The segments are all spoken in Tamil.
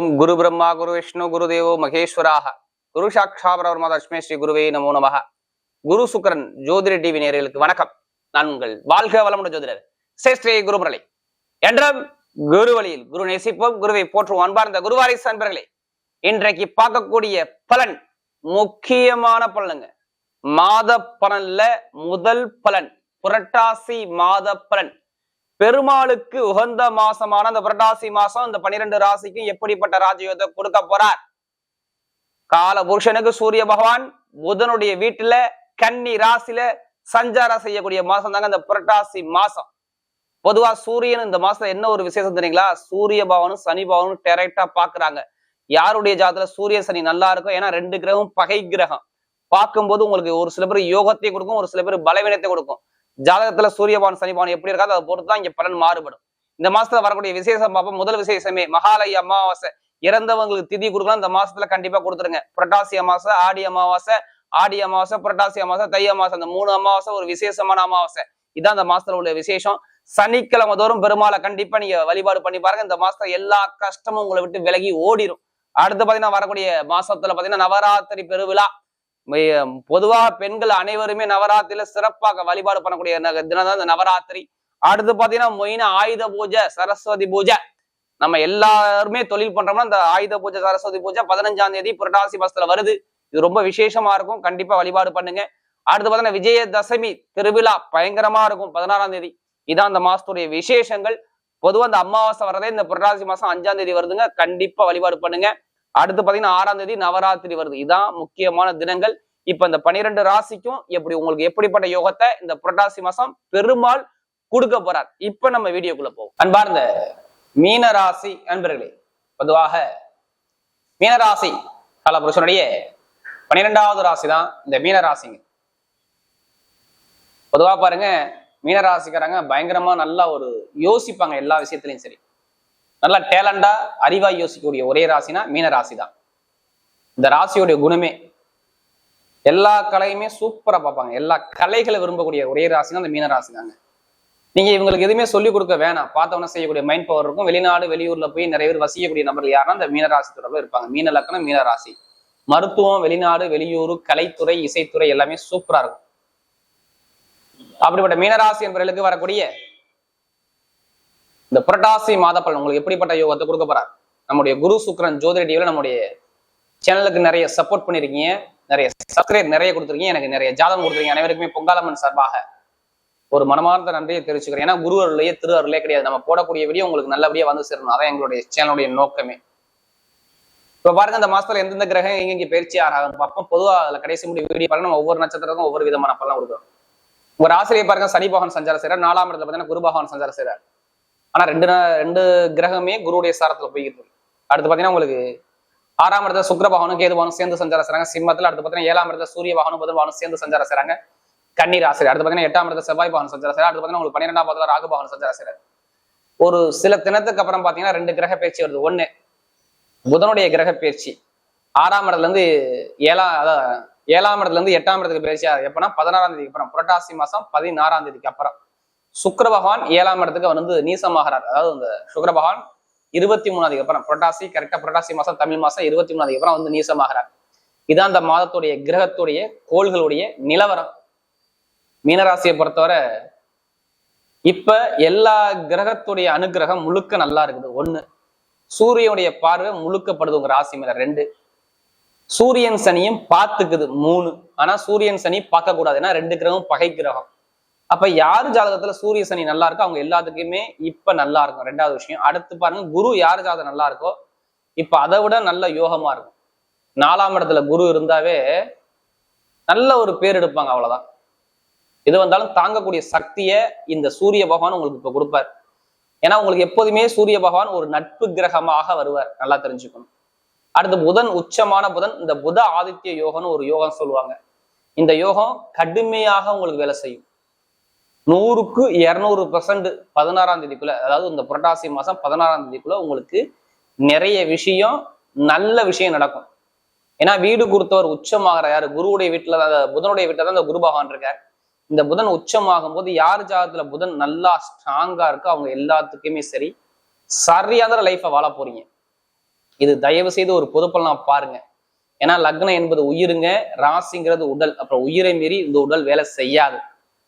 ஓம் குரு பிரம்மா குரு விஷ்ணு குரு தேவோ மகேஸ்வராக. குரு சாக்ஷா பரவர்மா தஷ்மே ஸ்ரீ குருவே நமோ நமக. குரு சுக்கரன் ஜோதிட டிவி நேர்களுக்கு வணக்கம். நான் உங்கள் வாழ்க வளமுடன் ஜோதிடர் சேஸ்ரீ குரு முரளி என்றும் குரு வழியில் குரு நேசிப்போம் குருவை போற்றுவோம் அன்பார்ந்த குருவாரிசு அன்பர்களே. இன்றைக்கு பார்க்கக்கூடிய பலன் முக்கியமான பலனுங்க. மாத பலன்ல முதல் பலன் புரட்டாசி மாத பலன். பெருமாளுக்கு உகந்த மாசமான அந்த புரட்டாசி மாசம் இந்த பன்னிரெண்டு ராசிக்கும் எப்படிப்பட்ட ராஜயோகத்தை கொடுக்க போறார்? கால புருஷனுக்கு சூரிய பகவான் புதனுடைய வீட்டுல கன்னி ராசியில சஞ்சாரம் செய்யக்கூடிய மாசம் தாங்க இந்த புரட்டாசி மாசம். பொதுவா சூரியன் இந்த மாசத்துல என்ன ஒரு விசேஷம் தெரியுங்களா? சூரிய பவனும் சனி பவனும் டைரக்டா பாக்குறாங்க யாருடைய ஜாதத்துல சூரிய சனி நல்லா இருக்கும் ஏன்னா ரெண்டு கிரகம் பகை கிரகம். பார்க்கும்போது உங்களுக்கு ஒரு சில பேர் யோகத்தை கொடுக்கும் ஒரு சில பேர் பலவீனத்தை கொடுக்கும். ஜாதகத்துல சூரியபான் சனிபான் எப்படி இருக்காது அதை பொறுத்து தான் இங்க பலன் மாறுபடும். இந்த மாசத்துல வரக்கூடிய விசேஷம் பார்ப்போம். முதல் விசேஷமே மகாலய அமாவாசை. இறந்தவங்களுக்கு திதி கொடுக்கலாம். இந்த மாசத்துல கண்டிப்பா கொடுத்துருங்க. புரட்டாசி அமாவாசை ஆடி அமாவாசை ஆடி அமாவாசை புரட்டாசி அமாவாசை தை அமாவாசை. அந்த மூணு அமாவாசை ஒரு விசேஷமான அமாவாசை. இதான் இந்த மாசத்துல உள்ள விசேஷம். சனிக்கிழமை தோறும் பெருமாளை கண்டிப்பா நீங்க வழிபாடு பண்ணி பாருங்க. இந்த மாசத்துல எல்லா கஷ்டமும் உங்களை விட்டு விலகி ஓடிடும் அடுத்து பாத்தீங்கன்னா வரக்கூடிய மாசத்துல பாத்தீங்கன்னா நவராத்திரி பெருவிழா. பொதுவாக பொதுவா பெண்கள் அனைவருமே நவராத்திரியில சிறப்பாக வழிபாடு பண்ணக்கூடிய தினம் தான் இந்த நவராத்திரி. அடுத்து பாத்தீங்கன்னா மொயின ஆயுத பூஜை சரஸ்வதி பூஜை. நம்ம எல்லாருமே தொழில் பண்றோம்னா இந்த ஆயுத பூஜை சரஸ்வதி பூஜை பதினஞ்சாம் தேதி புரட்டாசி மாசத்துல வருது. இது ரொம்ப விசேஷமா இருக்கும். கண்டிப்பா வழிபாடு பண்ணுங்க. அடுத்து பாத்தீங்கன்னா விஜயதசமி திருவிழா பயங்கரமா இருக்கும் பதினாறாம் தேதி. இதான் அந்த மாசத்துடைய விசேஷங்கள். பொதுவாக அந்த அமாவாசை வரதே இந்த புரட்டாசி மாசம் அஞ்சாம் தேதி வருதுங்க. கண்டிப்பா வழிபாடு பண்ணுங்க. அடுத்து பாத்தீங்கன்னா ஆறாம் தேதி நவராத்திரி வருது. இதான் முக்கியமான தினங்கள். இப்ப இந்த பனிரெண்டு ராசிக்கும் எப்படி உங்களுக்கு எப்படிப்பட்ட யோகத்தை இந்த புரட்டாசி மாசம் பெருமாள் கொடுக்க போறார்? இப்ப நம்ம வீடியோக்குள்ள போவோம். அன்பார்ந்த மீன ராசி அன்பர்களே பொதுவாக மீனராசி காலபுருஷனுடைய பன்னிரெண்டாவது ராசி தான் இந்த மீன ராசிங்க. பொதுவா பாருங்க மீனராசிக்காரங்க பயங்கரமா நல்லா ஒரு யோசிப்பாங்க எல்லா விஷயத்திலையும் சரி. நல்லா டேலண்டா அறிவாய் யோசிக்கக்கூடிய ஒரே ராசினா மீன ராசி தான் இந்த ராசியோடைய குணமே எல்லா கலையுமே சூப்பரா பார்ப்பாங்க. எல்லா கலைகளை விரும்பக்கூடிய ஒரே ராசினா அந்த மீன ராசி தாங்க நீங்க இவங்களுக்கு எதுவுமே சொல்லிக் கொடுக்க வேணாம். பார்த்தவன செய்யக்கூடிய மைண்ட் பவர் இருக்கும். வெளிநாடு வெளியூர்ல போய் நிறைய பேர் வசிக்கக்கூடிய நபர்கள் யாருன்னா அந்த மீனராசி தொடர்பில் இருப்பாங்க. மீன லக்கணம் மீனராசி மருத்துவம் வெளிநாடு வெளியூர் கலைத்துறை இசைத்துறை எல்லாமே சூப்பரா இருக்கும். அப்படிப்பட்ட மீனராசி என்பவர்களுக்கு வரக்கூடிய இந்த புரட்டாசி மாத பலன் உங்களுக்கு எப்படிப்பட்ட யோகத்தை கொடுக்க போறார்? நம்முடைய குரு சுக்ரன் ஜோதிட டிவில நம்முடைய சேனலுக்கு நிறைய சப்போர்ட் பண்ணிருக்கீங்க. நிறைய சப்ஸ்கிரைப் நிறைய கொடுத்துருக்கீங்க. எனக்கு நிறைய ஜாதகம் கொடுத்துருக்கீங்க. அனைவருக்குமே பொங்காலம்மன் சார்பாக ஒரு மனமார்ந்த நன்றியை தெரிவிச்சுக்கிறேன். ஏன்னா குரு அருளையே திரு அருளே கிடையாது. நம்ம போடக்கூடிய வீடியோ உங்களுக்கு நல்லபடியா வந்து சேரணும். அதான் எங்களுடைய சேனலுடைய நோக்கமே. இப்ப பாருங்க அந்த மாசத்துல எந்தெந்த கிரகம் எங்கெங்க பயிற்சி ஆகும் பார்ப்போம். பொதுவா அதுல கடைசி முடி வீடியோ பாருங்க. நம்ம ஒவ்வொரு நட்சத்திரத்துக்கும் ஒவ்வொரு விதமான பலன் கொடுக்குறோம். ஒரு ராசிரியை பாருங்க சனி பகவான் சஞ்சாரம் செய்யறார் நாலாம் இடத்துல பாத்தீங்கன்னா குரு பகவான் சஞ்சாரம் செய்யறார் ஆனா ரெண்டு நா- ரெண்டு கிரகமே குருவுடைய சாரத்துல போய்கிட்டு இருக்கு. அடுத்து பாத்தீங்கன்னா உங்களுக்கு ஆறாம் இடத்துல சுக்கர பகவானும் கேது பகவானும் சேர்ந்து சஞ்சாரம் செய்றாங்க. சிம்மத்துல அடுத்து பாத்தீங்கன்னா ஏழாம் இடத்துல சூரிய பகவானும் புதன் பகவானும் சேர்ந்து சஞ்சாரம் செய்றாங்க. கண்ணீர் ஆசிரியர் அடுத்து பாத்தீங்கன்னா எட்டாம் இடத்துல செவ்வாய் பகவான் சஞ்சாரம் செய்யறாரு அடுத்து பாத்தீங்கன்னா உங்களுக்கு பன்னிரெண்டாம் இடத்துல ராகு பகவான் சஞ்சாரம் செய்யறாரு ஒரு சில தினத்துக்கு அப்புறம் பாத்தீங்கன்னா ரெண்டு கிரக பயிற்சி வருது. ஒண்ணு புதனுடைய கிரக பயிற்சி. ஆறாம் இடத்துல இருந்து ஏழாம் அதான் ஏழாம் இடத்துல இருந்து எட்டாம் இடத்துக்கு பயிற்சி. ஆகுது எப்பன்னா பதினாறாம் தேதிக்கு அப்புறம் புரட்டாசி மாசம் பதினாறாம் தேதிக்கு அப்புறம். சுக்கர பகவான் ஏழாம் இடத்துக்கு அவர் வந்து நீசமாகிறார். அதாவது இந்த சுக்கர பகவான் இருபத்தி மூணாவதுக்கு அப்புறம் புரட்டாசி கரெக்டா புரட்டாசி மாசம் தமிழ் மாசம் இருபத்தி மூணாவதுக்கு அப்புறம் வந்து நீசமாகிறார். இதான் அந்த மாதத்துடைய கிரகத்துடைய கோள்களுடைய நிலவரம். மீனராசியை பொறுத்தவரை இப்ப எல்லா கிரகத்துடைய அனுகிரகம் முழுக்க நல்லா இருக்குது. ஒண்ணு சூரியனுடைய பார்வை முழுக்கப்படுது உங்க ராசி மேல. ரெண்டு சூரியன் சனியும் பார்த்துக்குது. மூணு ஆனா சூரியன் சனி பார்க்க கூடாது ஏன்னா ரெண்டு கிரகம் பகை கிரகம். அப்ப யாரு ஜாதகத்துல சூரிய சனி நல்லா இருக்கோ அவங்க எல்லாத்துக்குமே இப்ப நல்லா இருக்கும். ரெண்டாவது விஷயம். அடுத்து பாருங்க குரு யாரு ஜாதகம் நல்லா இருக்கோ இப்ப அதை விட நல்ல யோகமா இருக்கும். நாலாம் இடத்துல குரு இருந்தாவே நல்ல ஒரு பேர் எடுப்பாங்க அவ்வளவுதான். எது வந்தாலும் தாங்கக்கூடிய சக்தியை இந்த சூரிய பகவான் உங்களுக்கு இப்ப கொடுப்பார். ஏன்னா உங்களுக்கு எப்போதுமே சூரிய பகவான் ஒரு நட்பு கிரகமாக வருவார். நல்லா தெரிஞ்சுக்கணும். அடுத்து புதன் உச்சமான புதன் இந்த புத ஆதித்ய யோகம்னு ஒரு யோகம் சொல்லுவாங்க. இந்த யோகம் கடுமையாக உங்களுக்கு வேலை செய்யும். நூறுக்கு இரநூறு பர்சன்ட் பதினாறாம் தேதிக்குள்ள அதாவது இந்த புரட்டாசி மாசம் பதினாறாம் தேதிக்குள்ள உங்களுக்கு நிறைய விஷயம் நல்ல விஷயம் நடக்கும். ஏன்னா வீடு கொடுத்தவர் உச்சமாகிற யாரு? குருவுடைய வீட்டுல தான் புதனுடைய வீட்டுல தான் இந்த குரு பகவான் இருக்கார். இந்த புதன் உச்சமாகும் போது யார் ஜாதகத்துல புதன் நல்லா ஸ்ட்ராங்கா இருக்கோ அவங்க எல்லாத்துக்குமே சரி சரியான லைஃப்பை வாழ போறீங்க. இது தயவு செய்து ஒரு பொதுப்பலனா பாருங்க. ஏன்னா லக்னம் என்பது உயிருங்க ராசிங்கிறது உடல். அப்புறம் உயிரை மீறி இந்த உடல் வேலை செய்யாது.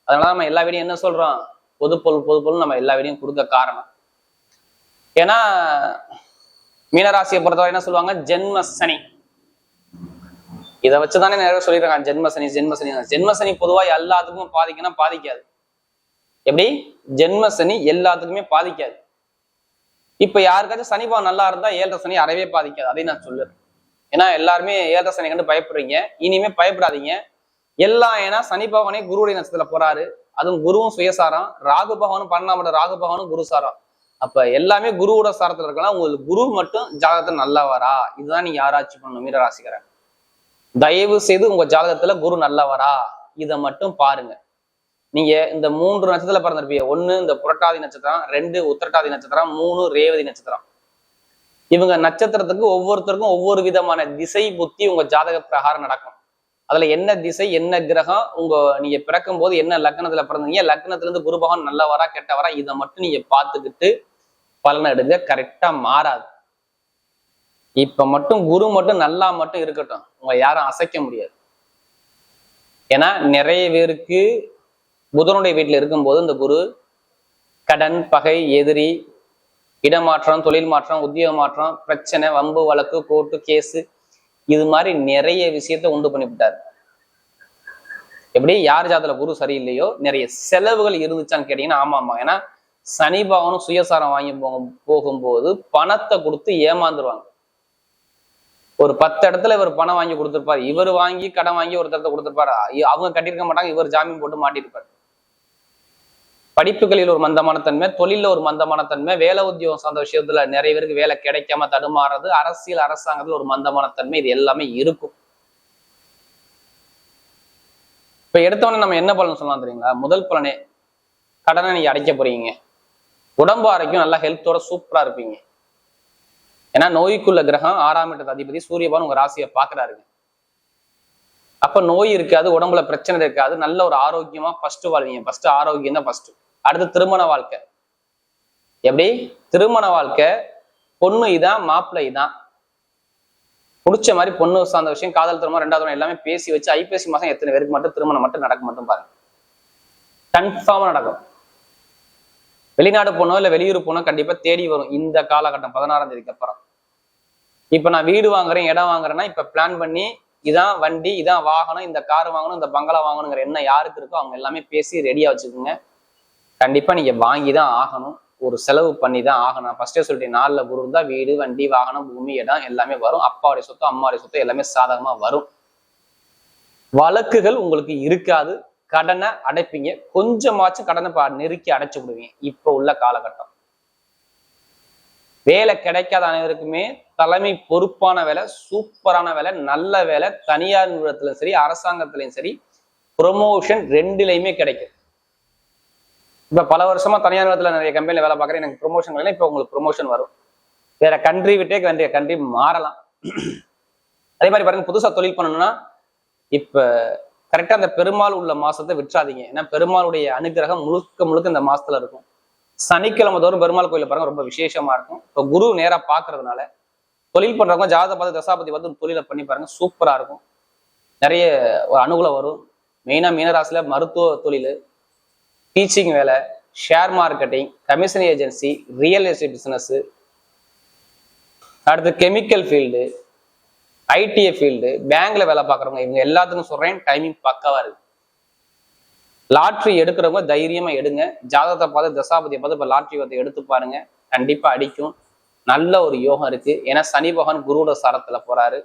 அதனால நம்ம எல்லா வீடியும் என்ன சொல்றோம்? பொதுப்பொருள் பொதுப்பொருள் நம்ம எல்லா வீடியும் கொடுக்க காரணம். ஏன்னா மீனராசியை பொறுத்தவரை என்ன சொல்லுவாங்க? ஜென்ம சனி. இதை வச்சுதானே நிறைய சொல்லியிருக்காங்க. ஜென்ம சனி ஜென்மசனி பொதுவாக பொதுவா எல்லாத்துக்கும் பாதிக்குன்னா பாதிக்காது. எப்படி? ஜென்ம சனி எல்லாத்துக்குமே பாதிக்காது. இப்ப யாருக்காச்சும் சனி பாவம் நல்லா இருந்தா ஏழரை சனி அறவே பாதிக்காது. அதையும் நான் சொல்லுறேன். ஏன்னா எல்லாருமே ஏழரை சனி கண்டு பயப்படுறீங்க. இனிமே பயப்படாதீங்க. எல்லாம் ஏன்னா சனி பகவானே குருவுடைய நட்சத்திரத்துல போறாரு. அதுவும் குருவும் சுயசாரம். ராகு பகவானும் பன்னெண்டாம் ராகு பகவானும் குரு சாரம். அப்ப எல்லாமே குருவோட சாரத்துல இருக்கலாம். உங்களுக்கு குரு மட்டும் ஜாதகத்தை நல்லா வரா இதுதான் நீங்க யாராச்சும் பண்ணணும். மீனராசிக்கிறேன் தயவு செய்து உங்க ஜாதகத்துல குரு நல்லவரா? இதை மட்டும் பாருங்க. நீங்க இந்த மூன்று நட்சத்திரத்துல பிறந்திருப்பீங்க. ஒண்ணு இந்த புரட்டாதி நட்சத்திரம் ரெண்டு உத்திரட்டாதி நட்சத்திரம் மூணு ரேவதி நட்சத்திரம். இவங்க நட்சத்திரத்துக்கு ஒவ்வொருத்தருக்கும் ஒவ்வொரு விதமான திசை புத்தி உங்க ஜாதக பிரகாரம் நடக்கும். அதுல என்ன திசை என்ன கிரகம் உங்க நீங்க பிறக்கும் போது என்ன லக்னத்துல பிறந்தீங்க லக்னத்துல இருந்து குரு பகவான் நல்லவரா கெட்டவரா இதை மட்டும் நீங்க பார்த்துக்கிட்டு பலன் எடுங்க. கரெக்டா மாறாது. இப்ப மட்டும் குரு மட்டும் நல்லா மட்டும் இருக்கட்டும். உங்க யாரும் அசைக்க முடியாது. ஏன்னா நிறைய பேருக்கு புதனுடைய வீட்டுல இருக்கும்போது இந்த குரு கடன் பகை எதிரி இடமாற்றம் தொழில் மாற்றம் உத்தியோக மாற்றம் பிரச்சனை வம்பு வழக்கு கோர்ட்டு கேஸு இது மாதிரி நிறைய விஷயத்த உண்டு பண்ணிவிட்டார். எப்படி யார் ஜாதல குரு சரியில்லையோ நிறைய செலவுகள் இருந்துச்சான்னு கேட்டீங்கன்னா ஆமா ஆமா ஏன்னா சனி பகவனும் சுயசாரம் வாங்கி போகும் போகும்போது பணத்தை கொடுத்து ஏமாந்துருவாங்க. ஒரு பத்து இடத்துல இவர் பணம் வாங்கி கொடுத்துருப்பாரு. இவர் வாங்கி கடன் வாங்கி ஒரு இடத்துல கொடுத்துருப்பாரு? அவங்க கட்டியிருக்க மாட்டாங்க இவர் ஜாமீன் போட்டு மாட்டிருப்பாரு படிப்புகளில் ஒரு மந்தமான தன்மை தொழில ஒரு மந்தமான தன்மை வேலை உத்தியோகம் சார்ந்த விஷயத்துல நிறைய பேருக்கு வேலை கிடைக்காம தடுமாறுறது அரசியல் அரசாங்கத்தில் ஒரு மந்தமான தன்மை இது எல்லாமே இருக்கும். இப்ப எடுத்தவொடனே நம்ம என்ன பலன் சொல்லலாம் தெரியுங்களா? முதல் பலனே கடனை நீங்க அடைக்க போறீங்க. உடம்பு ஆரோக்கியம் நல்லா ஹெல்த்தோட சூப்பரா இருப்பீங்க. ஏன்னா நோய்க்குள்ள கிரகம் ஆறாம் இடத்து அதிபதி சூரியபான் உங்க ராசியை பாக்குறாருங்க அப்ப நோய் இருக்காது உடம்புல பிரச்சனை இருக்காது நல்ல ஒரு ஆரோக்கியமா ஃபர்ஸ்ட் வாழ்வீங்க. ஃபர்ஸ்ட் ஆரோக்கியம் தான் ஃபர்ஸ்ட் அடுத்து திருமண வாழ்க்கை. எப்படி? திருமண வாழ்க்கை பொண்ணு இதான் மாப்பிள்ளை இதான் பிடிச்ச மாதிரி பொண்ணு சார்ந்த விஷயம் காதல் திருமணம் ரெண்டாவது எல்லாமே பேசி வச்சு ஐபிஎஸ்சி மாசம் எத்தனை பேருக்கு மட்டும் திருமணம் மட்டும் நடக்க மட்டும் பாருங்க. கன்ஃபார்மா நடக்கும். வெளிநாடு போனோ இல்ல வெளியூர் போனோ கண்டிப்பா தேடி வரும். இந்த காலகட்டம் பதினாறாம் தேதிக்கு அப்புறம். இப்ப நான் வீடு வாங்குறேன் இடம் வாங்குறேன்னா இப்ப பிளான் பண்ணி இதான் வண்டி இதான் வாகனம் இந்த கார் வாங்கணும் இந்த பங்களா வாங்கணுங்கிற என்ன யாருக்கு இருக்கோ அவங்க எல்லாமே பேசி ரெடியா வச்சுக்கோங்க. கண்டிப்பா நீங்க வாங்கி தான் ஆகணும். ஒரு செலவு பண்ணி தான் ஆகணும் ஃபர்ஸ்டே சொல்லிட்டேன் நாளில் குரு இருந்தால் வீடு வண்டி வாகனம் பூமி இடம் எல்லாமே வரும். அப்பாவுடைய சொத்து அம்மாவுடைய சொத்து எல்லாமே சாதகமாக வரும். வழக்குகள் உங்களுக்கு இருக்காது. கடனை அடைப்பீங்க. கொஞ்சமாச்சும் கடனை பா நெருக்கி அடைச்சு விடுவீங்க. இப்ப உள்ள காலகட்டம். வேலை கிடைக்காத அனைவருக்குமே தலைமை பொறுப்பான வேலை சூப்பரான வேலை நல்ல வேலை. தனியார் நிறுவனத்திலும் சரி அரசாங்கத்திலையும் சரி ப்ரொமோஷன் ரெண்டுலையுமே கிடைக்கும். இப்ப பல வருஷமா தனியார் நிலத்தில் நிறைய கம்பெனியில் வேலை பார்க்குறேன். எனக்கு ப்ரொமோஷன் வேலை இப்ப உங்களுக்கு ப்ரொமோஷன் வரும். வேற கண்ட்ரி விட்டே வேண்டிய கண்ட்ரி மாறலாம். அதே மாதிரி பாருங்க புதுசா தொழில் பண்ணணும்னா இப்ப கரெக்டா அந்த பெருமாள் உள்ள மாசத்தை விட்டுறாதீங்க. ஏன்னா பெருமாளுடைய அனுகிரகம் முழுக்க முழுக்க இந்த மாசத்துல இருக்கும். சனிக்கிழமை தோறும் பெருமாள் கோயில பாருங்க ரொம்ப விசேஷமா இருக்கும். இப்போ குரு நேரா பாக்குறதுனால தொழில் பண்றவங்க ஜாதக பார்த்து தசாபதி பார்த்து தொழிலை பண்ணி பாருங்க சூப்பரா இருக்கும். நிறைய ஒரு அனுகூலம் வரும். மெயினா மீனராசில மருத்துவ தொழில். டீச்சிங் வேலை share marketing commission agency real estate business அடுத்து கெமிக்கல் ஃபீல்டு ஐடிஐ ஃபீல்டு பேங்க்ல வேலை பார்க்குறவங்க இவங்க எல்லாத்துக்கும் சொல்கிறேன் டைமிங் பக்காவாக இருக்கு. லாட்ரி எடுக்கிறவங்க தைரியமாக எடுங்க. ஜாதகத்தை பார்த்து தசாபதியை பார்த்து இப்போ லாட்ரி வந்து எடுத்து பாருங்க. கண்டிப்பாக அடிக்கும். நல்ல ஒரு யோகம் இருக்குது ஏன்னா சனி பகவான் குருவோட சாரத்துல போகிறாரு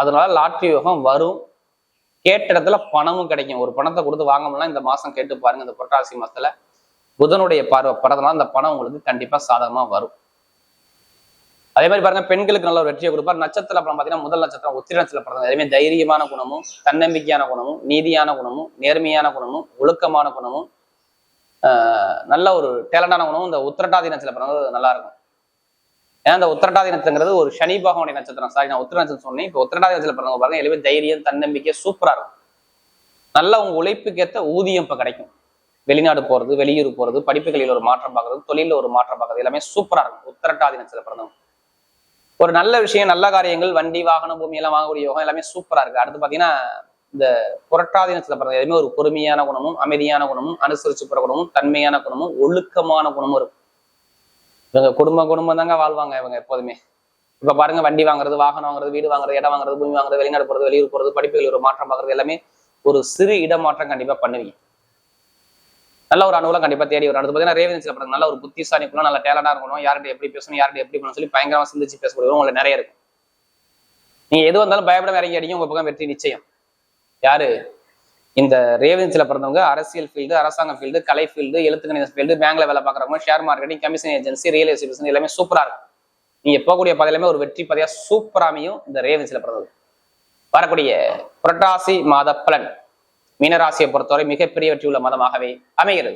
அதனால லாட்ரி யோகம் வரும். கேட்ட இடத்துல பணமும் கிடைக்கும். ஒரு பணத்தை கொடுத்து வாங்கணும்னா இந்த மாசம் கேட்டு பாருங்க இந்த புரட்டாசி மாசத்துல புதனுடைய பார்வை படத்தினால அந்த பணம் உங்களுக்கு கண்டிப்பா சாதகமா வரும். அதே மாதிரி பாருங்க பெண்களுக்கு நல்ல ஒரு வெற்றியை கொடுப்பார். நட்சத்திரம் அப்புறம் பார்த்தீங்கன்னா முதல் நட்சத்திரம் உத்திர நட்சத்திர படம் அதே மாதிரி தைரியமான குணமும் தன்னம்பிக்கையான குணமும் நீதியான குணமும் நேர்மையான குணமும் ஒழுக்கமான குணமும் ஆஹ் நல்ல ஒரு டேலண்டான குணமும் இந்த உத்திரட்டாதி நட்சத்திர படம் நல்லா இருக்கும். ஏன்னா அந்த உத்திரட்டாதி நட்சத்திரங்கிறது ஒரு சனி பகவானுடைய நட்சத்திரம். சாரி நான் உத்திர நட்சத்திரம் சொன்னேன். இப்போ உத்திரட்டாதி நட்சத்திரம் பிறந்தவங்க பாருங்க எல்லாமே தைரியம் தன்னம்பிக்கை சூப்பரா இருக்கும். நல்லா உங்க உழைப்புக்கேற்ற ஊதியம் இப்ப கிடைக்கும். வெளிநாடு போறது வெளியூர் போறது படிப்புகளில் ஒரு மாற்றம் பார்க்கறது தொழில ஒரு மாற்றம் பார்க்கறது எல்லாமே சூப்பரா இருக்கும் உத்திரட்டாதி நட்சத்திரம் பிறந்தவங்க. ஒரு நல்ல விஷயம் நல்ல காரியங்கள் வண்டி வாகனம் பூமி எல்லாம் வாங்கக்கூடிய யோகம் எல்லாமே சூப்பரா இருக்கு. அடுத்து பாத்தீங்கன்னா இந்த புரட்டாதீனத்துல பிறந்த எதுவுமே ஒரு பொறுமையான குணமும் அமைதியான குணமும் அனுசரிச்சு போற குணமும் தன்மையான குணமும் ஒழுக்கமான குணமும் இருக்கும். இவங்க குடும்பம் குடும்பம் தாங்க வாழ்வாங்க இவங்க எப்போதுமே. இப்ப பாருங்க வண்டி வாங்குறது வாகனம் வாங்குறது வீடு வாங்குறது இடம் வாங்குறது பூமி வாங்குறது வெளிநாடு போறது வெளியூர் போறது படிப்புகள் ஒரு மாற்றம் பாக்குறது எல்லாமே ஒரு சிறு இடமாற்றம் கண்டிப்பா பண்ணுவீங்க. நல்ல ஒரு அனுகூலம் கண்டிப்பா தேடி வரும். அடுத்து பாத்தீங்கன்னா ரேவதி சில நல்ல ஒரு புத்திசாலி குணம் நல்ல டேலண்டா இருக்கணும். யார்கிட்ட எப்படி பேசணும் யார்கிட்ட எப்படி பண்ணணும் சொல்லி பயங்கரமா சிந்திச்சு பேசக்கூடிய உங்களுக்கு நிறைய இருக்கும். நீங்க எது வந்தாலும் பயப்பட இறங்கி அடிக்கும் உங்க பக்கம் வெற்றி நிச்சயம். யாரு? இந்த ரேவன்சில பிறந்தவங்க அரசியல் ஃபீல்டு அரசாங்க ஃபீல்டு கலை ஃபீல்டு எழுத்துக்கணித ஃபீல்டு பேங்க்ல வேலை பார்க்குறவங்க share marketing commission agency real estate business எல்லாமே சூப்பரா இருக்கும். நீங்க போகக்கூடிய பாதையிலுமே ஒரு வெற்றி பாதையா சூப்பராமையும் இந்த ரேவன்ஸில் பிறந்தது. வரக்கூடிய புரட்டாசி மாத பலன். மீனராசியை பொறுத்தவரை மிகப்பெரிய வெற்றி உள்ள மதமாகவே அமைகிறது.